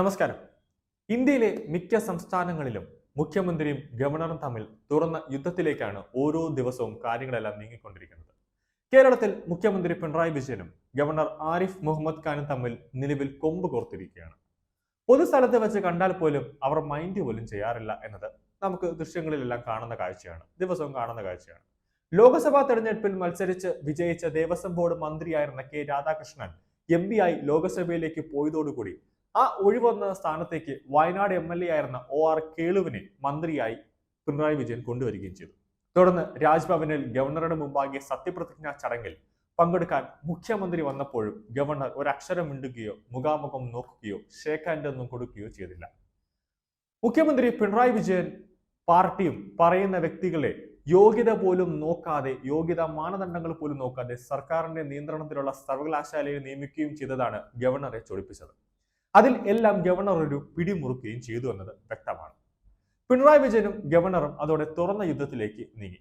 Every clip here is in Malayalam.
നമസ്കാരം. ഇന്ത്യയിലെ മിക്ക സംസ്ഥാനങ്ങളിലും മുഖ്യമന്ത്രിയും ഗവർണറും തമ്മിൽ തുറന്ന യുദ്ധത്തിലേക്കാണ് ഓരോ ദിവസവും കാര്യങ്ങളെല്ലാം നീങ്ങിക്കൊണ്ടിരിക്കുന്നത്. കേരളത്തിൽ മുഖ്യമന്ത്രി പിണറായി വിജയനും ഗവർണർ ആരിഫ് മുഹമ്മദ് ഖാനും തമ്മിൽ നിലവിൽ കൊമ്പ് കോർത്തിരിക്കുകയാണ്. പൊതുസ്ഥലത്ത് വെച്ച് കണ്ടാൽ പോലും അവർ മൈൻഡ് പോലും ചെയ്യാറില്ല എന്നത് നമുക്ക് ദൃശ്യങ്ങളിലെല്ലാം കാണുന്ന കാഴ്ചയാണ്. ദിവസവും കാണുന്ന കാഴ്ചയാണ്. ലോക്സഭാ തെരഞ്ഞെടുപ്പിൽ മത്സരിച്ച് വിജയിച്ച ദേവസ്വം ബോർഡ് മന്ത്രിയായിരുന്ന കെ രാധാകൃഷ്ണൻ എം പി ആയി ലോക്സഭയിലേക്ക് പോയതോടുകൂടി ആ ഒഴിവന്ന സ്ഥാനത്തേക്ക് വയനാട് എം എൽ എ ആയിരുന്ന ഒ ആർ കേളുവിനെ മന്ത്രിയായി പിണറായി വിജയൻ കൊണ്ടുവരികയും ചെയ്തു. തുടർന്ന് രാജ്ഭവനിൽ ഗവർണറുടെ മുമ്പാകെ സത്യപ്രതിജ്ഞാ ചടങ്ങിൽ പങ്കെടുക്കാൻ മുഖ്യമന്ത്രി വന്നപ്പോഴും ഗവർണർ ഒരക്ഷരം മിണ്ടുകയോ മുഖാമുഖം നോക്കുകയോ ഷേക്ക് ഹാൻഡ് ഒന്നും കൊടുക്കുകയോ ചെയ്തില്ല. മുഖ്യമന്ത്രി പിണറായി വിജയൻ പാർട്ടിയും പറയുന്ന വ്യക്തികളെ യോഗ്യത പോലും നോക്കാതെ യോഗ്യത മാനദണ്ഡങ്ങൾ പോലും നോക്കാതെ സർക്കാരിന്റെ നിയന്ത്രണത്തിലുള്ള സർവകലാശാലയെ നിയമിക്കുകയും ചെയ്തതാണ് ഗവർണറെ ചൊടിപ്പിച്ചത്. അതിൽ എല്ലാം ഗവർണർ ഒരു പിടിമുറുക്കുകയും ചെയ്തു എന്നത് വ്യക്തമാണ്. പിണറായി വിജയനും ഗവർണറും അതോടെ തുറന്ന യുദ്ധത്തിലേക്ക് നീങ്ങി.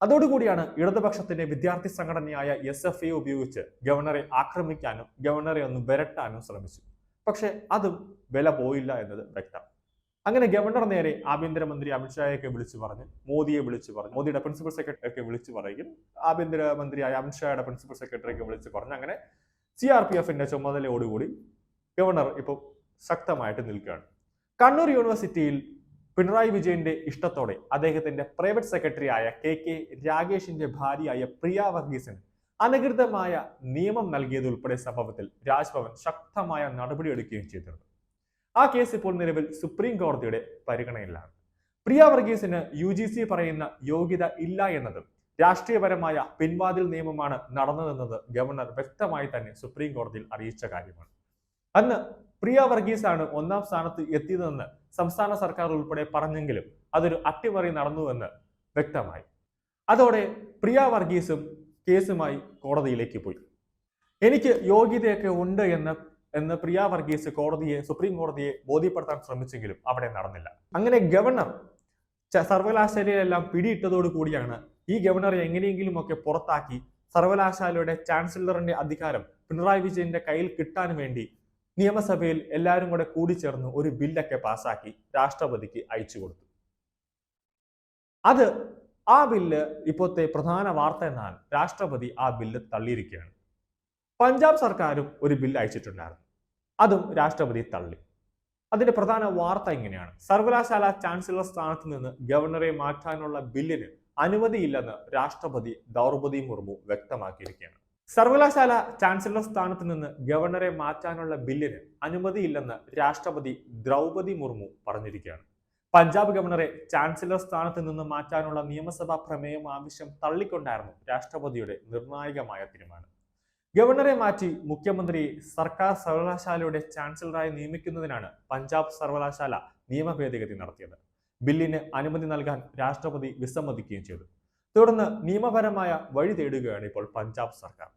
അതോടുകൂടിയാണ് ഇടതുപക്ഷത്തിന്റെ വിദ്യാർത്ഥി സംഘടനയായ എസ് എഫ് എ ഉപയോഗിച്ച് ഗവർണറെ ആക്രമിക്കാനും ഗവർണറെ ഒന്ന് വിരട്ടാനും ശ്രമിച്ചു. പക്ഷെ അതും വില പോയില്ല എന്നത് വ്യക്തം. അങ്ങനെ ഗവർണർ നേരെ ആഭ്യന്തരമന്ത്രി അമിത്ഷായൊക്കെ വിളിച്ചു പറഞ്ഞ് മോദിയെ വിളിച്ചു പറഞ്ഞു മോദിയുടെ പ്രിൻസിപ്പൽ സെക്രട്ടറി ഒക്കെ വിളിച്ചു പറയും ആഭ്യന്തരമന്ത്രിയായ അമിത്ഷായുടെ പ്രിൻസിപ്പൽ സെക്രട്ടറിയൊക്കെ വിളിച്ചു പറഞ്ഞു അങ്ങനെ സി ആർ പി എഫിന്റെ ചുമതലയോടുകൂടി ഗവർണർ ഇപ്പോൾ ശക്തമായിട്ട് നിൽക്കുകയാണ്. കണ്ണൂർ യൂണിവേഴ്സിറ്റിയിൽ പിണറായി വിജയന്റെ ഇഷ്ടത്തോടെ അദ്ദേഹത്തിന്റെ പ്രൈവറ്റ് സെക്രട്ടറി ആയ കെ കെ രാഗേഷിന്റെ ഭാര്യയായ പ്രിയ വർഗീസിന് അനധികൃതമായ നിയമം നൽകിയതുൾപ്പെടെ സംഭവത്തിൽ രാജ്ഭവൻ ശക്തമായ നടപടിയെടുക്കുകയും ചെയ്തിരുന്നു. ആ കേസ് ഇപ്പോൾ നിലവിൽ സുപ്രീം കോടതിയുടെ പരിഗണനയിലാണ്. പ്രിയ വർഗീസിന് യു ജി സി പറയുന്ന യോഗ്യത ഇല്ല എന്നതും രാഷ്ട്രീയപരമായ പിൻവാതിൽ നിയമമാണ് നടന്നതെന്നത് ഗവർണർ വ്യക്തമായി തന്നെ സുപ്രീം കോടതിയിൽ അറിയിച്ച കാര്യമാണ്. അന്ന് പ്രിയ വർഗീസ് ആണ് ഒന്നാം സ്ഥാനത്ത് എത്തിയതെന്ന് സംസ്ഥാന സർക്കാർ ഉൾപ്പെടെ പറഞ്ഞെങ്കിലും അതൊരു അട്ടിമറി നടന്നുവെന്ന് വ്യക്തമായി. അതോടെ പ്രിയ വർഗീസും കേസുമായി കോടതിയിലേക്ക് പോയി. എനിക്ക് യോഗ്യതയൊക്കെ ഉണ്ട് എന്ന് എന്ന് പ്രിയ വർഗീസ് കോടതിയെ സുപ്രീം കോടതിയെ ബോധ്യപ്പെടുത്താൻ ശ്രമിച്ചെങ്കിലും അവിടെ നടന്നില്ല. അങ്ങനെ ഗവർണർ സർവകലാശാലയിലെല്ലാം പിടിയിട്ടതോടു കൂടിയാണ് ഈ ഗവർണറെ എങ്ങനെയെങ്കിലും ഒക്കെ പുറത്താക്കി സർവകലാശാലയുടെ ചാൻസലറിന്റെ അധികാരം പിണറായി വിജയന്റെ കയ്യിൽ കിട്ടാൻ വേണ്ടി നിയമസഭയിൽ എല്ലാവരും കൂടെ കൂടിച്ചേർന്ന് ഒരു ബില്ലൊക്കെ പാസാക്കി രാഷ്ട്രപതിക്ക് അയച്ചു കൊടുത്തു. അത് ആ ബില്ല് ഇപ്പോഴത്തെ പ്രധാന വാർത്ത എന്നാൽ രാഷ്ട്രപതി ആ ബില്ല് തള്ളിയിരിക്കുകയാണ്. പഞ്ചാബ് സർക്കാരും ഒരു ബില്ല് അയച്ചിട്ടുണ്ടായിരുന്നു. അതും രാഷ്ട്രപതി തള്ളി. അതിന്റെ പ്രധാന വാർത്ത ഇങ്ങനെയാണ്. സർവകലാശാല ചാൻസലർ സ്ഥാനത്ത് നിന്ന് ഗവർണറെ മാറ്റാനുള്ള ബില്ലിന് അനുമതിയില്ലെന്ന് രാഷ്ട്രപതി ദ്രൗപദി മുർമു വ്യക്തമാക്കിയിരിക്കുകയാണ്. സർവകലാശാല ചാൻസലർ സ്ഥാനത്ത് നിന്ന് ഗവർണറെ മാറ്റാനുള്ള ബില്ലിന് അനുമതിയില്ലെന്ന് രാഷ്ട്രപതി ദ്രൗപദി മുർമു പറഞ്ഞിരിക്കുകയാണ്. പഞ്ചാബ് ഗവർണറെ ചാൻസലർ സ്ഥാനത്ത് നിന്ന് മാറ്റാനുള്ള നിയമസഭാ പ്രമേയം ആവശ്യം തള്ളിക്കൊണ്ടായിരുന്നു രാഷ്ട്രപതിയുടെ നിർണായകമായ തീരുമാനം. ഗവർണറെ മാറ്റി മുഖ്യമന്ത്രിയെ സർക്കാർ സർവകലാശാലയുടെ ചാൻസലറായി നിയമിക്കുന്നതിനാണ് പഞ്ചാബ് സർവകലാശാല നിയമ ഭേദഗതി നടത്തിയത്. ബില്ലിന് അനുമതി നൽകാൻ രാഷ്ട്രപതി വിസമ്മതിക്കുകയും ചെയ്തു. തുടർന്ന് നിയമപരമായ വഴി തേടുകയാണ് ഇപ്പോൾ പഞ്ചാബ് സർക്കാർ.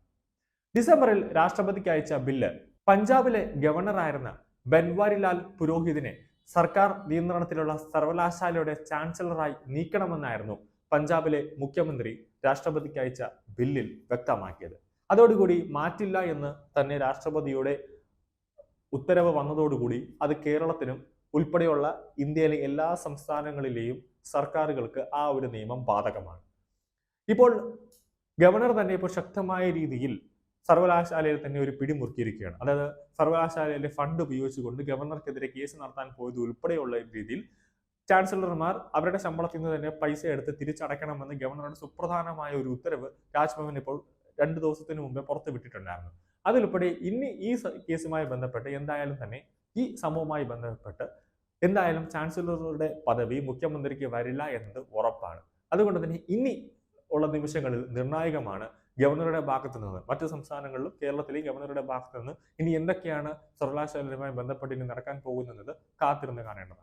ഡിസംബറിൽ രാഷ്ട്രപതിക്ക് അയച്ച ബില്ല് പഞ്ചാബിലെ ഗവർണറായിരുന്ന ബൻവാരിലാൽ പുരോഹിതിനെ സർക്കാർ നിയന്ത്രണത്തിലുള്ള സർവകലാശാലയുടെ ചാൻസലറായി നീക്കണമെന്നായിരുന്നു പഞ്ചാബിലെ മുഖ്യമന്ത്രി രാഷ്ട്രപതിക്ക് അയച്ച ബില്ലിൽ വ്യക്തമാക്കിയത്. അതോടുകൂടി മാറ്റില്ല എന്ന് തന്നെ രാഷ്ട്രപതിയുടെ ഉത്തരവ് വന്നതോടുകൂടി അത് കേരളത്തിനും ഉൾപ്പെടെയുള്ള ഇന്ത്യയിലെ എല്ലാ സംസ്ഥാനങ്ങളിലെയും സർക്കാരുകൾക്ക് ആ ഒരു നിയമം ബാധകമാണ്. ഇപ്പോൾ ഗവർണർ തന്നെ ഇപ്പോൾ ശക്തമായ രീതിയിൽ സർവകലാശാലയിൽ തന്നെ ഒരു പിടിമുറുക്കിയിരിക്കുകയാണ്. അതായത് സർവകലാശാലയിലെ ഫണ്ട് ഉപയോഗിച്ചുകൊണ്ട് ഗവർണർക്കെതിരെ കേസ് നടത്താൻ പോയത് ഉൾപ്പെടെയുള്ള രീതിയിൽ ചാൻസലർമാർ അവരുടെ ശമ്പളത്തിൽ നിന്ന് തന്നെ പൈസ എടുത്ത് തിരിച്ചടയ്ക്കണമെന്ന് ഗവർണറുടെ സുപ്രധാനമായ ഒരു ഉത്തരവ് രാജ്ഭവൻ ഇപ്പോൾ രണ്ട് ദിവസത്തിന് മുമ്പേ പുറത്തു വിട്ടിട്ടുണ്ടായിരുന്നു. അതിലുൾപ്പെടെ ഇനി ഈ കേസുമായി ബന്ധപ്പെട്ട് എന്തായാലും തന്നെ ഈ സംഭവവുമായി ബന്ധപ്പെട്ട് എന്തായാലും ചാൻസലറുടെ പദവി മുഖ്യമന്ത്രിക്ക് വരില്ല എന്നത് ഉറപ്പാണ്. അതുകൊണ്ട് തന്നെ ഇനി ഉള്ള നിമിഷങ്ങളിൽ നിർണായകമാണ് ഗവർണറുടെ ഭാഗത്ത് നിന്ന് മറ്റ് സംസ്ഥാനങ്ങളിലും കേരളത്തിലെയും ഗവർണറുടെ ഭാഗത്ത് നിന്ന് ഇനി എന്തൊക്കെയാണ് സർവകലാശാലയുമായി ബന്ധപ്പെട്ട് ഇനി നടക്കാൻ പോകുന്നത് കാത്തിരുന്ന് കാണേണ്ടതാണ്.